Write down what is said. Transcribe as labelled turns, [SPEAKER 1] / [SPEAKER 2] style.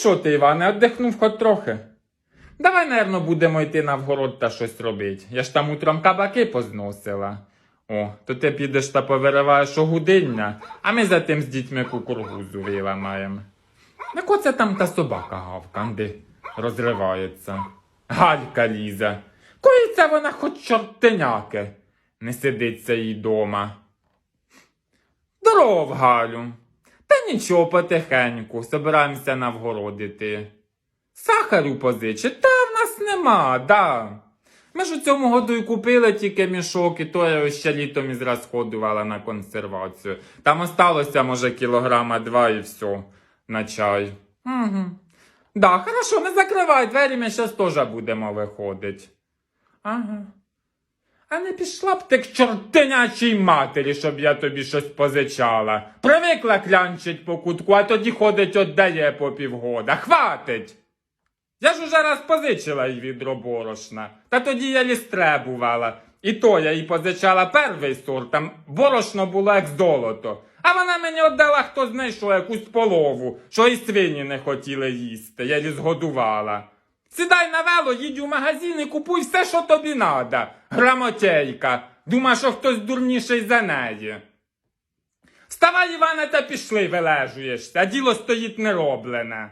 [SPEAKER 1] що ти, Іване, віддихнув хоч трохи? Давай, напевно, будемо йти на вгород та щось робити. Я ж там утром кабаки позносила. О, то ти підеш та повириваєш огудиння, а ми за тим з дітьми кукургузу виламаємо. Яко це там та собака гавканди розривається. Галька лізе. Коїться вона хоч чортеняки. Не сидиться їй дома. Здоров, Галю. Нічого потихеньку, собираємося на вгород іти. Сахарю позичить, та в нас нема, да. Ми ж у цьому году й купили тільки мішок, і то я ще літом і зрасходувала на консервацію. Там осталося, може, кілограма два і все на чай. Угу. Да, хорошо, не закривай двері, ми зараз теж будемо виходити. Ага. А не пішла б ти к чортинячій матері, щоб я тобі щось позичала. Привикла клянчить по кутку, а тоді ходить отдає по півгода. Хватить! Я ж уже раз позичила їй відро борошна, та тоді я лістребувала. І то я їй позичала перший сорт, там борошно було як золото. А вона мені віддала, хто знайшов якусь полову, що і свині не хотіли їсти, я її згодувала. Сідай на вело, їдь у магазин і купуй все, що тобі надо. Грамотейка. Дума, що хтось дурніший за неї. Вставай, Іване, та пішли, вилежуєшся, діло стоїть нероблене.